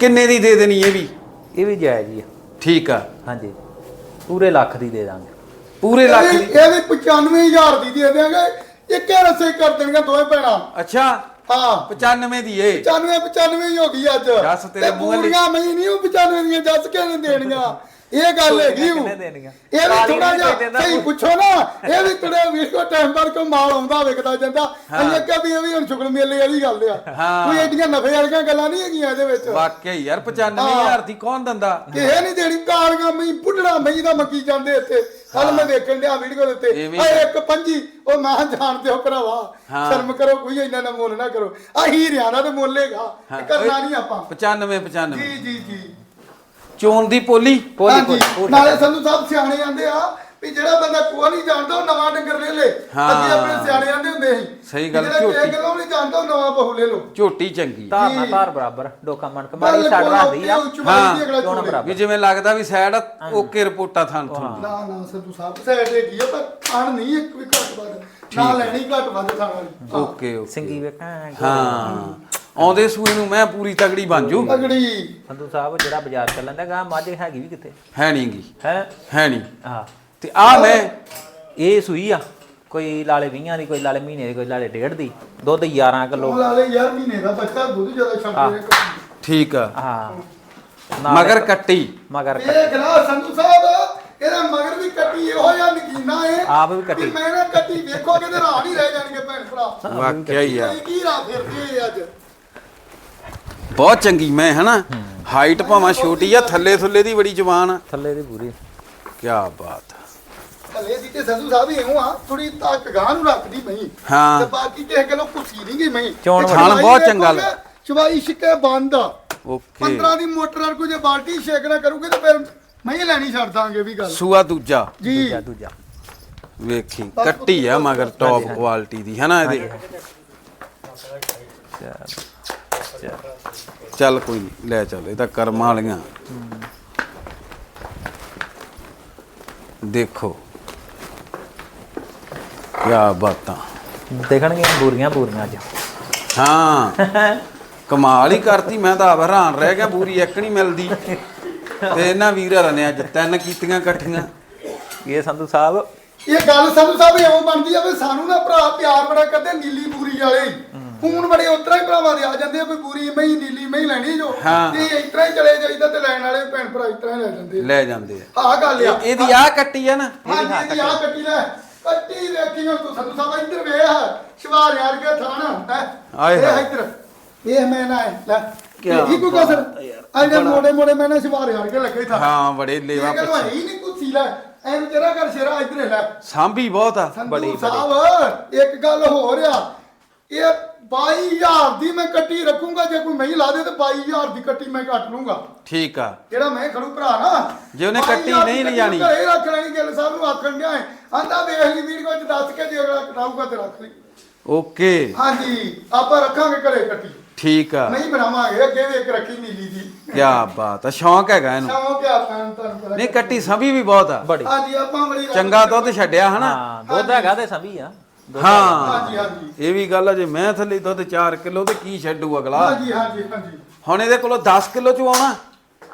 ਕਿੰਨੇ ਦੀ ਦੇ ਦੇਣੀ ਇਹ ਵੀ? ਇਹ ਵੀ ਜਾਇਜ਼ ਹੀ ਆ। ਠੀਕ ਆ। ਹਾਂਜੀ। ਪੂਰੇ ਲੱਖ ਦੀ ਦੇ ਦਾਂਗੇ। ਪੂਰੇ ਲੱਖ ਦੀ? ਇਹ ਵੀ 95000 ਦੀ ਦੇ ਦੇਾਂਗੇ ਇੱਕੇ ਰਸੇ ਕਰ ਦੇਣਗੇ ਦੋਵੇਂ ਭੈਣਾਂ। ਅੱਛਾ। ਹਾਂ। 95 ਦੀ ਏ। 95 95 ਹੀ ਹੋ ਗਈ ਅੱਜ। ਜੱਸ ਤੇਰੇ ਮੂੰਹ ਵਾਲੀ- ਪੂਰੀਆਂ ਮੈਂ ਨਹੀਂ ਉਹ 95 ਦੀਆਂ ਜੱਸ ਕੇ ਨਹੀਂ ਦੇਣੀਆਂ? ਇਹ ਗੱਲ ਹੈਗੀ ਦੇਣੀਆਂ? ਇਹ ਵੀ ਥੋੜਾ ਜਿਹਾ ਦੇ ਸਹੀ ਪੁੱਛੋ ਨਾ ਇਹ ਵੀ ਥੋੜਾ ਵੀਡੀਓ ਟਾਈਮ ਪਰ ਕੋ ਮਾਲ ਆਉਂਦਾ ਵਿਕਦਾ ਜਾਂਦਾ। ਅਸੀਂ ਅੱਗੇ ਵੀ ਇਹ ਵੀ ਹੁਣ ਸ਼ੁਕਰ ਮੇਲੇ ਵਾਲੀ ਗੱਲ ਆ। ਕੋਈ ਐਡੀਆਂ ਨਫੇ ਵਾਲੀਆਂ ਗੱਲਾਂ ਨਹੀਂ ਹੈਗੀਆਂ ਇਹਦੇ ਵਿੱਚ। ਵਾਕਿਆ ਯਾਰ 95000 ਦੀ ਕੌਣ ਦਿੰਦਾ? ਕਿਸੇ ਨਹੀਂ ਦੇਣੀ ਕਾਲੀਆਂ ਮਈ ਪੁੱਢਣਾ ਮਈ ਦਾ ਮੱਕੀ ਜਾਂਦੇ ਇੱਥੇ। ਕੱਲ ਮੈਂ ਵੇਖਣ ਡਿਆ ਵੀਡੀਓ ਦੇ ਉੱਤੇ। ਆਏ ਇੱਕ ਪੰਜੀ ਉਹ ਮੈਂ ਜਾਣਦੇ ਹੋ ਭਰਾਵਾ। ਸ਼ਰਮ ਕਰੋ ਕੋਈ ਇੰਨਾ ਨਾ ਮੁੱਲ ਨਾ ਕਰੋ। ਆਹੀ ਰਿਆਣਾ ਤੇ ਮੁੱਲੇਗਾ ਕਰਨਾ। ਨਹੀਂ ਆਪਾਂ। 95 95 ਜੀ ਜੀ ਜੀ। ਚੋਣ ਦੀ ਪੋਲੀ? ਪੋਲੀ ਹਾਂਜੀ। ਪੋਲੀ ਨਾਲੇ ਸੰਧੂ ਸਾਹਿਬ ਸਿਆਣੇ ਆਂਦੇ ਆ ਵੀ ਜਿਹੜਾ ਬੰਦਾ ਕੋਆ ਨਹੀਂ ਜਾਣਦਾ ਉਹ ਨਵਾਂ ਡੰਗਰ ਲੈ ਲੇ। ਹਾਂ। ਅੱਗੇ ਆਪਣੇ ਸਿਆਣੇ ਆਂਦੇ ਹੁੰਦੇ ਸੀ ਸਹੀ ਗੱਲ, ਜਿਹੜਾ ਝੋਟੀ। ਕਿਸੇ ਗੱਲੋਂ ਨਹੀਂ ਜਾਣਦਾ ਉਹ ਨਵਾਂ ਬਹੂ ਲੈ ਲਓ। ਝੋਟੀ ਚੰਗੀ ਧਾਰ ਨਾਲ। ਧਾਰ ਬਰਾਬਰ ਡੋਕਾ ਮਣਕ ਮਾਰੀ ਛੱਡ ਰੱਖਦੀ ਆ। ਹਾਂ। ਚੋਣ ਬਰਾਬਰ। ਵੀ ਜਿਵੇਂ ਲੱਗਦਾ ਵੀ ਸਾਈਡ ਓਕੇ ਰਿਪੋਰਟਾਂ ਥਾਂ ਥਾਂ। ਨਾ ਨਾ ਸੰਧੂ ਸਾਹਿਬ ਸਾਈਡ ਤੇ ਕੀ ਆ ਪਰ ਖਾਣ ਨਹੀਂ ਇੱਕ ਵੀ ਘੱਟ ਵੱਧ। ਨਾ ਲੈਣੀ ਘੱਟ ਵੱਧ ਖਾਣ ਵਾਲੀ। Okay okay. ਸਿੰਗੀ ਵੇਖਾਂ ਹਾਂ। ਆਉਂਦੇ ਸੂਏ ਨੂੰ ਮੈਂ ਪੂਰੀ ਤਗੜੀ ਬਣ ਜੂ। ਤਗੜੀ। ਸੰਧੂ ਸਾਹਿਬ ਜਿਹੜਾ ਬਾਜ਼ਾਰ ਚੱਲਣ ਦਾ ਗਾ ਮੱਝ ਹੈਗੀ ਵੀ ਕਿੱਥੇ? ਹੈ ਨਹੀਂਗੀ ਹੈ? ਹੈ ਨਹੀਂ ਹਾਂ। ਤੇ ਆ ਮੈਂ ਇਹ ਸੂਈ ਆ ਕੋਈ ਲਾਲੇ 20 ਦੀ ਕੋਈ ਲਾਲੇ ਮਹੀਨੇ ਦੀ ਕੋਈ ਲਾਲੇ ਡੇਢ ਦੀ ਦੁੱਧ 11 ਕਿਲੋ। ਉਹ ਲਾਲੇ ਯਾਰ ਮਹੀਨੇ ਦਾ ਬੱਚਾ ਦੁੱਧ ਜ਼ਿਆਦਾ ਛੱਡਦੇ ਨੇ ਠੀਕ ਆ। ਹਾਂ। ਮਗਰ ਕੱਟੀ। ਮਗਰ ਇਹ ਗਲਾ ਸੰਧੂ ਸਾਹਿਬ ਇਹਦਾ ਮਗਰ ਵੀ ਕੱਟੀ ਇਹੋ ਜਿਹਾ ਨਗੀਨਾ ਏ ਆਪ ਵੀ ਕੱਟੀ। ਮੈਂ ਨਾ ਕੱਟੀ ਵੇਖੋਗੇ ਤੇ ਰਾਹ ਨਹੀਂ ਰਹਿ ਜਾਣਗੇ ਭੈਣ ਭਰਾ। ਵਾਕਿਆ ਹੀ ਆ। ਕੀ ਰਾਹ ਫਿਰਦੀ ਅੱਜ? ਬਹੁਤ ਚੰਗੀ ਮੈਂ ਹਨਾ? ਹਾਈਟ ਭਾਵੇਂ ਛੋਟੀ ਆ ਥੱਲੇ ਥੱਲੇ ਦੀ ਬੜੀ ਜਵਾਨ ਆ। ਥੱਲੇ ਦੀ ਪੂਰੀ। ਕੀ ਬਾਤ। ਆ। ਦੀ ਤੇ ਸੰਧੂ ਸਾਹਿਬ ਇਉਂ ਆ ਥੋੜੀ ਤੱਕ ਗਾਂ ਨੂੰ ਰੱਖਦੀ ਮਈ ਹਾਂ। ਤੇ ਬਾਕੀ ਕਿਸੇ ਗੱਲੋਂ ਕੁਸੀ ਨਹੀਂ ਗਈ ਮਈ ਚੋਣ ਤੇ ਵਾਲੀ। ਬਹੁਤ ਚੰਗਾ ਦੇਖੋਗੇ, ਚਵਾਈ ਛਿੱਕੇ ਬੰਦ ਆ। ਓਕੇ। 15 ਦੀ ਮੋਟਰ ਨਾਲ ਕੋਈ ਜੇ ਬਾਲਟੀ ਛੇਕਣਾ ਕਰੂਗੇ ਤੇ ਫਿਰ ਮਈ ਲੈਣੀ ਛੱਡ ਦਾਂਗੇ ਵੀ ਗੱਲ। ਸੂਆ ਦੂਜਾ। ਜੀ। ਦੂਜਾ ਦੂਜਾ। ਵੇਖੀ ਕੱਟੀ ਆ ਮਗਰ ਟੌਪ ਕੁਆਲਿਟੀ ਦੀ ਹਨਾ ਇਹਦੇ? ਚੱਲ। ਚੱਲ ਕੋਈ ਨਹੀਂ ਲੈ ਚੱਲ ਇਹ ਤਾਂ ਕਰਮਾਂ ਵਾਲੀਆਂ। ਦੇਖੋ ਕੀ ਬਾਤਾਂ। ਦੇਖਣਗੀਆਂ ਬੂਰੀਆਂ ਬੂਰੀਆਂ ਅੱਜ। ਹਾਂ ਕਮਾਲ ਹੀ ਕਰਤੀ ਮੈਂ ਤਾਂ ਆਪ ਹੈਰਾਨ ਰਹਿ ਗਿਆ ਪੂਰੀ ਇੱਕ ਨਹੀਂ ਮਿਲਦੀ। ਤੇ ਇਹਨਾਂ ਵੀਰਾਂ ਨੇ ਅੱਜ ਤਿੰਨ ਕੀਤੀਆਂ ਇਕੱਠੀਆਂ। ਇਹ ਸੰਧੂ ਸਾਹਿਬ। ਇਹ ਗੱਲ ਸੰਧੂ ਸਾਹਿਬ ਇਉਂ ਬਣਦੀ ਆ ਵੀ ਸਾਨੂੰ ਨਾ ਭਰਾ ਪਿਆਰ ਬੜਾ ਕਰਦੇ ਨੀਲੀ ਪੂਰੀ ਵਾਲੇ। ਫੋਨ ਬੜੇ ਉਤਰਾ ਹੀ ਭਰਾਵਾਂ ਦੇ ਆ ਜਾਂਦੇ ਆ ਵੀ ਪੂਰੀ ਮਈ ਨੀਲੀ ਮਈ ਲੈਣੀ ਜੋ। ਹਾਂ। ਤੇ ਇਸ ਤਰ੍ਹਾਂ ਹੀ ਚਲੇ ਜਾਈਦਾ ਤੇ ਲੈਣ ਵਾਲੇ ਭੈਣ ਭਰਾ ਇਸ ਤਰ੍ਹਾਂ ਹੀ ਲੈ ਜਾਂਦੇ ਲੈ ਜਾਂਦੇ ਆ। ਆ ਆਹ ਗੱਲ ਆ। ਇਹ- ਇਹਦੀ ਆ ਕੱਟੀ ਆ ਨਾ। ਹਾਂ ਜੀ ਇਹਦੀ ਆ। ਕੱਟੀ ਲੈ। ਕੱਟੀ ਵੇਖੀ ਹੁਣ ਤੂੰ ਸੰਧੂ ਸਾਹਿਬ ਇੱਧਰ ਵੇਖ। ਸ਼ਵਾਰ ਯਾਰ ਕੇ ਥਾਣ ਹੈ। ਆਏ ਇਹ ਹਾਏ। ਇੱਧਰ। ਇਹ ਮੈਂ ਨਾ ਹੈ, ਲੈ। ਕਿਆ ਇਹ ਕੋਈ ਕਸਰ ਅਜੇ ਮੋੜੇ ਮੋੜੇ ਮੈਂ ਨਾ ਸ਼ਵਾਰ ਯਾਰ ਕੇ ਲੱਗੇ ਥਾ। ਹਾਂ ਬੜੇ ਲੇਵਾ ਇਹ ਗੱਲ ਪਿੱਛੇ। ਹੀ ਨਹੀਂ ਕੁੱਤੀ ਲੈ। ਐਨ ਤੇਰਾ ਕਰ ਸ਼ੇਰਾ ਇੱਧਰ ਲੈ। ਸਾਂਭੀ ਬਹੁਤ ਆ। ਸੰਧੂ ਸਾਹਿਬ ਇੱਕ ਗੱਲ ਹੋ ਰਿਹਾ ਇਹ 22000 ਦੀ ਮੈਂ ਕੱਟੀ ਰੱਖੂੰਗਾ ਜੇ ਕੋਈ ਨਹੀਂ ਲਾ ਦੇ ਤੇ 22000 ਦੀ ਕੱਟੀ ਮੈਂ ਕੱਟ ਲੂੰਗਾ। ਠੀਕ ਆ। ਜਿਹੜਾ ਮੈਂ ਖੜੂ ਭਰਾ ਨਾ ਜੇ ਉਹਨੇ 22,000 ਕੱਟੀ ਦੀ ਨਹੀਂ ਕੱਟੀ ਲਿਜਾਣੀ। ਘਰੇ ਰੱਖ ਲੈਣੀ ਗਿੱਲ ਸਾਹਿਬ ਨੂੰ ਆਖਣ ਡਿਆ ਆਂਦਾ ਵੇਖ ਲਈ ਵੀਡੀਓ ਚ ਦੱਸ ਕੇ ਜੇ ਅਗਲਾ ਕਟਾਊਗਾ ਤੇ ਰੱਖ ਲਈ। ਓਕੇ। ਹਾਂਜੀ ਆਪਾਂ ਰੱਖਾਂਗੇ ਘਰੇ ਕੱਟੀ। ਠੀਕ ਆ। ਨਹੀਂ ਬਣਾਵਾਂਗੇ ਅੱਗੇ ਵੀ ਇੱਕ ਰੱਖੀ ਨੀਲੀ ਦੀ ਕੀ ਬਾਤ ਆ ਸ਼ੌਂਕ ਹੈਗਾ ਇਹਨੂੰ। ਸ਼ੌਂਕ ਆ ਆਪਾਂ ਤੁਹਾਨੂੰ ਪਤਾ। ਨਹੀਂ ਕੱਟੀ ਸੰਭੀ ਵੀ ਬਹੁਤ ਆ। ਬੜੀ। ਹਾਂਜੀ ਆਪਾਂ ਬੜੀ ਚੰਗਾ ਦੁੱਧ ਛੱਡਿਆ ਹਨਾ? ਹਾਂ ਦੁੱਧ ਹੈਗਾ ਤੇ ਸਭੀ ਆ। ਹਾਂ। ਹਾਂਜੀ ਹਾਂਜੀ। ਇਹ ਵੀ ਗੱਲ ਆ ਜੇ ਮੈਂ ਥੱਲੇ ਦੁੱਧ 4 ਕਿਲੋ ਤੇ ਕੀ ਛੱਡੂ ਅਗਲਾ? ਹਾਂਜੀ ਹਾਂਜੀ ਹਾਂਜੀ। ਹੁਣ ਇਹਦੇ ਕੋਲੋਂ 10 ਕਿਲੋ ਚ ਆਉਣਾ।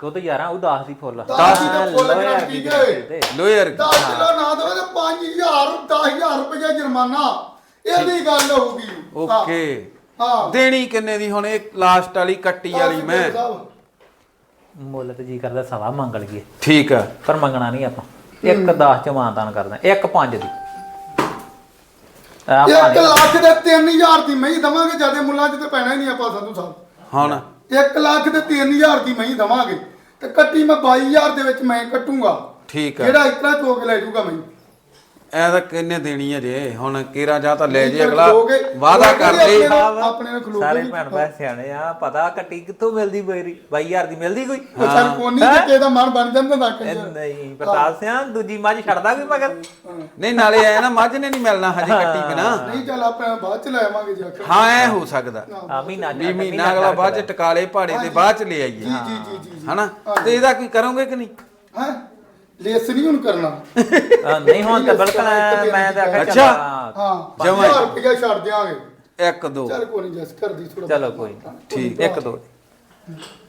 ਦੁੱਧ 11 ਉਹ 10 ਦੀ ਫੁੱਲ ਦਸ ਦੀ ਤਾਂ ਫੁੱਲ ਲੋਹੇ ਗਰੰਟੀ ਦੀ। ਲੋਅਰ 10 ਕਿਲੋ ਨਾ ਦੇਵੇ ਤੇ 5000 10000 ਰੁਪਏ ਜੁਰਮਾਨਾ। ਇਹ ਵੀ ਗੱਲ ਹੋਊਗੀ। ਹਾਂ। ਓਕੇ। ਹਾਂ। ਦੇਣੀ ਕਿੰਨੇ ਦੀ ਹੁਣ? ਇਹ ਲਾਸਟ ਵਾਲੀ ਕੱਟੀ ਵਾਲੀ ਮੈਂ। ਮੁੱਲ ਤੇ ਜੀ ਕਰਦਾ ਸਵਾ ਮੰਗ ਲਈਏ। ਠੀਕ ਆ। ਪਰ ਮੰਗਣਾ ਨਹੀਂ ਆਪਾਂ। ਇੱਕ 10 ਚ ਮਾਨਦਾਨ ਕਰਦਾ। ਇੱਕ 5 ਦੀ। ਇੱਕ ਲੱਖ ਦੇ 3000 ਦੀ ਮਹੀਂ ਦਵਾਂਗੇ ਜਿਆਦੇ ਮੁੱਲਾਂ 'ਚ ਤੇ ਪੈਣਾ ਹੀ ਨਹੀਂ ਆਪਾਂ ਸੰਧੂ ਸਾਹਿਬ। ਹੁਣ? 1 ਲੱਖ ਦੇ 3000 ਦੀ ਮਹੀਂ ਦਵਾਂਗੇ। ਤੇ ਕੱਟੀ ਮੈਂ 22000 ਦੇ ਵਿੱਚ ਮੈਂ ਕੱਟੂੰਗਾ। ਠੀਕ ਆ। ਜਿਹੜਾ ਇਤਨਾ ਚੋਕ ਲੈ ਜਾਊਗਾ ਮੈਂ ਐ ਤਾਂ ਕਿੰਨੇ ਦੇਣੀ ਹੈ ਜੇ ਹੁਣ ਕੇਰਾ ਜਾਂ ਤਾਂ ਲੈ ਜੇ ਅਗਲਾ ਖਲੋਗੇ, ਕਰ ਦੇ ਆਪਣੇ ਨਾਲ- ਆਪਣੇ ਨਾਲ ਖਲੋਗੇ ਸਾਰੇ। ਭੈਣ ਭਾਈ ਸਿਆਣੇ ਆ ਪਤਾ ਕੱਟੀ ਕਿੱਥੋਂ ਮਿਲਦੀ ਬੇਰੀ? 22000 ਦੀ ਮਿਲਦੀ ਕੋਈ? ਚੱਲ ਕੋਨੀ ਤੇ ਕਿਸੇ ਦਾ ਮਨ ਬਣ ਜਾਂਦਾ ਇਹ ਕੰਜਰ ਨਹੀਂ ਪ੍ਰਤਾਪ ਸਿਆ ਦੂਜੀ ਮੱਝ ਛੱਡਦਾ ਕੋਈ ਮਗਰ? ਨਹੀਂ ਨਾਲੇ ਐ ਨਾ ਮੱਝ ਨੇ ਨਹੀਂ ਮਿਲਣਾ ਹਜੇ ਕੱਟੀ ਬਿਨਾ। ਨਹੀਂ ਚੱਲ ਆਪਾਂ ਬਾਅਦ ਚ ਲੈ ਆਵਾਂਗੇ ਜਾ ਕੇ ਹਾਂ ਐ ਹੋ ਸਕਦਾ। ਆ ਮਹੀਨਾ ਵੀ ਮਹੀਨਾ ਅਗਲਾ ਬਾਅਦ ਚ ਟਕਾਲੇ ਪਹਾੜੇ ਤੇ ਬਾਅਦ ਚ ਲੈ ਆਈਏ। ਜੀ ਜੀ ਜੀ ਜੀ ਹਨਾ? ਤੇ ਇਹਦਾ ਕੀ ਕਰੋਗੇ ਕਿ ਨਹੀਂ? ਹਾਂ? ਲੇਸ ਨਹੀਂ ਹੁਣ ਕਰਨਾ। ਨਹੀਂ ਹੁਣ ਤਾਂ ਬਿਲਕੁਲ ਐਂ ਮੈਂ ਤਾਂ ਆਖਿਆ ਅੱਛਾ। ਚੱਲ ਹਾਂ ਜਮਾਂ ਹੀ। 5000 ਰੁਪਇਆ ਛੱਡ ਦਿਆਂਗੇ। ਇੱਕ ਦੋ। ਚੱਲ ਕੋਈ ਨਹੀਂ ਜਸ ਕਰਦੀ ਥੋੜਾ ਚਲੋ ਕੋਈ ਨੀ। ਠੀਕ ਇੱਕ ਦੋ।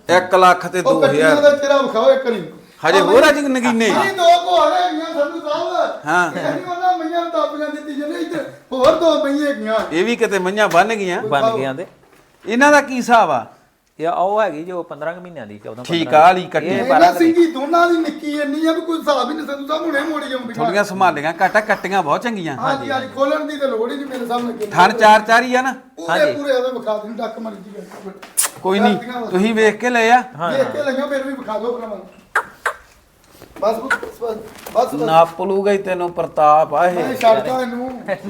1 ਲੱਖ ਤੇ ਉਹ ਕੱਟੀਆਂ 2000 ਦਾ ਤੇਰਾ ਵਿਖਾਓ ਇੱਕ ਨਹੀਂ। ਹਜੇ ਹੋਰ ਆ ਜੀ ਨਗੀਨੇ। ਨਹੀਂ ਦੋ ਘੋੜੇ ਹੈਗੀਆਂ ਸੰਧੂ ਸਾਹਿਬ ਹਾਂ। ਇਹ ਨਹੀਂ ਉਹਨਾਂ ਮਈਆਂ ਨੂੰ ਤਾਪੀਆਂ ਦਿੱਤੀ ਜਾਂਦੇ ਇੱਥੇ ਹੋਰ ਦੋ ਮਈਆਂ ਹੈਗੀਆਂ। ਇਹ ਵੀ ਕਿਤੇ ਮਈਆਂ ਬੰਨ ਗਈਆਂ। ਬਣ ਗਿਆ ਤੇ। ਇਹਨਾਂ ਦਾ ਕੀ ਹਿਸਾਬ ਆ? ਇਹ ਉਹ ਹੈਗੀ ਜੋ 15 ਕੁ ਮਹੀਨਿਆਂ ਦੀ 14 ਠੀਕ ਆ, ਆਲੀ ਕੱਟੀ। ਇਹ ਬਾਰਾਂ। ਸਿੰਘੀ ਦੋਨਾਂ ਦੀ ਨਿੱਕੀ ਇੰਨੀ ਆ ਵੀ ਕੋਈ ਹਿਸਾਬ ਹੀ ਨਹੀਂ ਸੰਧੂ ਸਾਹਿਬ ਹੁਣੇ ਮੋੜੀ ਜਾਂਦੀ ਥੋੜੀਆਂ ਸੰਭਾਲੀਆਂ ਘਾਟਾ ਕੱਟੀਆਂ ਬਹੁਤ ਚੰਗੀਆਂ। ਹਾਂਜੀ ਹਾਂਜੀ ਖੋਲਣ ਦੀ ਤਾਂ ਲੋੜ ਹੀ ਨਹੀਂ ਮੇਰੇ ਸਾਹਮਣੇ ਥਣ ਚਾਰ ਚਾਰ ਹੀ ਆ ਨਾ। ਪੂਰੇ ਹਾਂਜੀ। ਪੂਰੇ ਉਹਦੇ ਵਿਖਾ ਦੇਣ ਡੱਕ ਮਰੀ ਜੀ ਕੋਈ ਨਹੀਂ ਤੁਸੀਂ ਵੇਖ ਕੇ ਲੈ ਆ। ਦੇਖ ਕੇ ਲਈਆਂ ਫਿਰ ਵੀ ਵਿਖਾ ਦਿਓ ਭਰਾਵਾਂ ਬਸ ਬਸ ਨਾਪ ਲੂਗਾ ਹੀ ਤੈਨੂੰ ਪ੍ਰਤਾਪ ਆ ਮੈਂ ਇਹ ਛੱਡਦਾ ਇਹਨੂੰ ਹੱਥ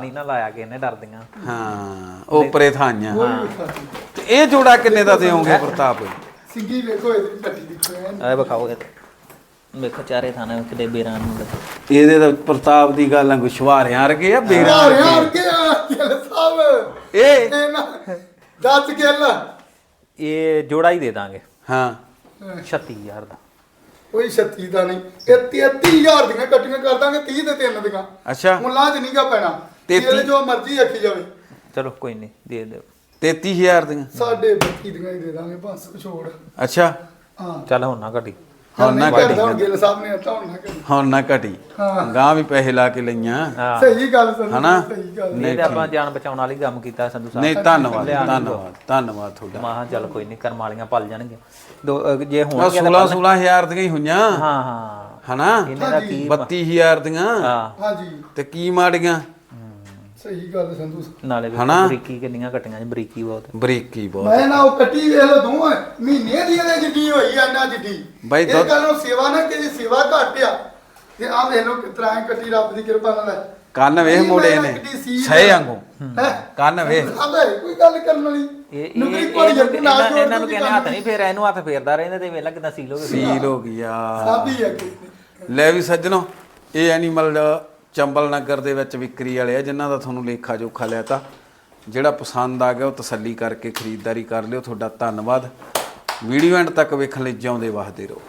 ਨਹੀਂ ਨਾ ਲਾਇਆ ਕਿ ਇਹਨੇ ਡਰਦੀਆਂ। ਹਾਂ ਥਾਈਆਂ। ਵੀ ਵਿਖਾ ਦਿਓ। ਤੇ ਇਹ ਜੋੜਾ ਕਿੰਨੇ ਦਾ ਦੇਵੋਗੇ ਪ੍ਰਤਾਪ? ਸਿੰਗੀ ਵੇਖੋ ਇਹਦੀ ਦੇਖੋ। ਇਹ ਵਿਖਾਓ ਇਹ। ਵੇਖੋ ਚਾਰੇ ਥਾਣੇ ਕਿਤੇ ਬੇਰਾਂ ਨੂੰ ਲੱਗੇ। ਇਹਦੇ ਤਾਂ ਪ੍ਰਤਾਪ ਦੀ ਗੱਲ ਆ ਗੁਸ਼ਵਾਰਿਆਂ ਵਰਗੇ ਆ ਬੇਰਾਂ ਯਾਰ ਵਰਗੇ। ਯਾਰ ਕੇ ਆ ਗਿੱਲ ਸਾਹਿਬ ਇਹ ਦੱਸ ਗਿੱਲ ਇਹ ਜੋੜਾ ਹੀ ਦੇ ਦਾਂਗੇ। ਹਾਂ। 36000 ਦਾ। ਕੋਈ 36 ਦਾ ਨਹੀਂ। ਇਹ 33000 ਦੀਆਂ ਕੱਟੀਆਂ ਕਰ ਦਾਂਗੇ 30 ਤੇ 3 ਦੀਆਂ। ਅੱਛਾ। ਮੁੱਲਾਂ 'ਚ ਨਹੀਂਗਾ ਪੈਣਾ। ਤੇਲ ਜੋ ਮਰਜ਼ੀ ਆਖੀ ਜਾਵੇ। ਚਲੋ ਕੋਈ ਨਹੀਂ ਦੇ ਦਿਓ। 33000 ਦੀਆਂ। ਸਾਡੇ 32 ਦੀਆਂ ਹੀ ਦੇ ਦਾਂਗੇ ਬਸ ਛੋੜ। ਅੱਛਾ। ਹਾਂ। ਚੱਲ ਹੁਣ ਨਾ ਘਟੀ। ਹੁਣ ਨਾ ਨਹੀਂ ਘਟੀ। ਕਰਦਾ, ਹੁਣ ਗਿੱਲ ਸਾਹਿਬ ਨੇ ਆਤਾ ਹੁਣ ਨਾ ਕਰੀ ਹੁਣ ਨਾ ਘਟੀ। ਹਾਂ। ਗਾਂ ਵੀ ਪੈਸੇ ਲਾ ਕੇ ਲਈਆਂ। ਹਾਂ। ਸਹੀ ਗੱਲ ਸੁਣ ਹਨਾ? ਸਹੀ ਗੱਲ। ਨਹੀਂ, ਇਹ ਤਾਂ ਆਪਾਂ ਜਾਨ ਬਚਾਉਣ ਵਾਲੀ ਕੰਮ ਕੀਤਾ ਸੰਧੂ ਸਾਹਿਬ। ਨਹੀਂ ਧੰਨਵਾਦ ਲਿਆ ਦਿਓ। ਧੰਨਵਾਦ ਧੰਨਵਾਦ ਤੁਹਾਡਾ। ਮਾਹਾਂ ਚੱਲ ਕੋਈ ਨਹੀਂ ਕਰਮ ਵਾਲੀਆਂ ਪਲ ਜਾਣਗੇ ਦੋ ਜੇ ਹੋਣਗੀਆਂ 16 ਤਾਂ 16000 ਦੀਆਂ ਹੀ ਹੋਈਆਂ। ਹਾਂ ਹਾਂ। ਹਨਾ? ਇਹਨਾਂ ਦਾ ਕੀ 32000 ਦੀਆਂ। ਹਾਂ। ਹਾਂਜੀ। ਤੇ ਕੀ ਮਾੜੀਆਂ? ਸਹੀ ਗੱਲ ਸੰਧੂ। ਸਾਹਿਬ। ਨਾਲੇ ਹਨਾ? ਬਰੀਕੀ ਕਿੰਨੀਆਂ ਘਟੀਆਂ ਜੀ ਬਰੀਕੀ ਬਹੁਤ। ਬਰੀਕੀ ਬਹੁਤ। ਮੈਂ ਨਾ ਉਹ ਕੱਟੀ ਵੇਖ ਲੋ ਦੋ ਮਹੀਨੇ ਦੀ ਇਹਦੇ ਜਿੱਡੀ ਹੋਈ ਆ ਨਾ ਜਿੱਡੀ। ਬਾਈ ਇਹ ਦੁੱਧ- ਗੱਲ ਨੂੰ ਸੇਵਾ ਨਾ ਕਿ ਸੇਵਾ ਘੱਟ ਆ। ਤੇ ਆ ਵੇਖ ਲੋ ਕਿਤਰਾ ਐ ਕੱਟੀ ਰੱਬ ਦੀ ਕਿਰਪਾ ਨਾਲ ਹੈ। ਕੰਨ ਵੇਖ ਮੈਂ ਨੇ। ਸੀਲ ਸਹੀ ਵਾਂਗੂ। ਹੈਂ? ਕੰਨ ਵੇਖ। ਹੈ, ਕੋਈ ਗੱਲ ਕਰਨ ਵਾਲੀ। ਇਹ ਇਹ ਨੁਕਰੀ ਕੋਲ ਇਹਨਾਂ ਜੱਟ ਨਾਲ ਜੋੜ ਇਹਨਾਂ ਨੂੰ ਕਹਿੰਦੇ ਹੱਥ ਨਹੀਂ ਫੇਰ ਇਹਨੂੰ ਹੱਥ ਫੇਰਦਾ ਰਹਿੰਦਾ ਤੇ ਵੇਲਾ ਕਿਦਾਂ ਸੀਲ ਹੋ ਗਈ। ਸੀਲ ਹੋ ਗਿਆ ਸਾਬੀ ਹੈ ਲੈ ਵੀ ਸੱਜਣੋ ਇਹ ਐਨੀਮਲ ਚੰਬਲ ਨਗਰ ਦੇ ਵਿੱਚ ਵਿਕਰੀ ਵਾਲੇ ਆ, ਜਿਨ੍ਹਾਂ ਦਾ ਤੁਹਾਨੂੰ ਲੇਖਾ ਜੋਖਾ ਲਿਆ ਤਾਂ ਜਿਹੜਾ ਪਸੰਦ ਆ ਗਿਆ ਉਹ ਤਸੱਲੀ ਕਰਕੇ ਖਰੀਦਦਾਰੀ ਕਰ ਲਿਓ। ਤੁਹਾਡਾ ਧੰਨਵਾਦ। ਵੀਡੀਓ ਐਂਡ ਤੱਕ ਵੇਖਣ ਲਈ ਜਿਉਂਦੇ ਵਾਹਦੇ ਰਹੋ।